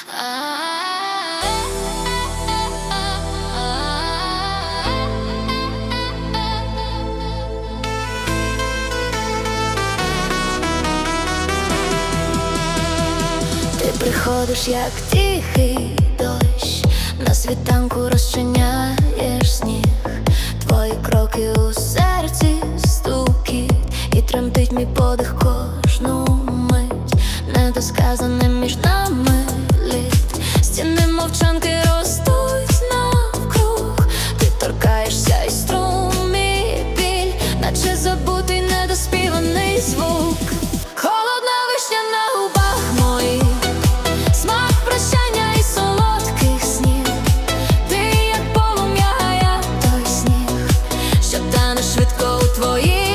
Ти приходиш, як тихий дощ, на світанку розчиняєш сніг, твої кроки у серці стукіт і тремтить мій подих кожну мить, недосказаним між нами. Стіни мовчанки ростуть навкруг, ти торкаєшся і струмі біль, наче забутий недоспіваний звук. Холодна вишня на губах моїх, смак прощання і солодких снів. Ти, як полум'я, той сніг, що тане швидко у твоїй.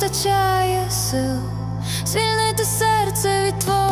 вистачає сил, звільнити серце від твого.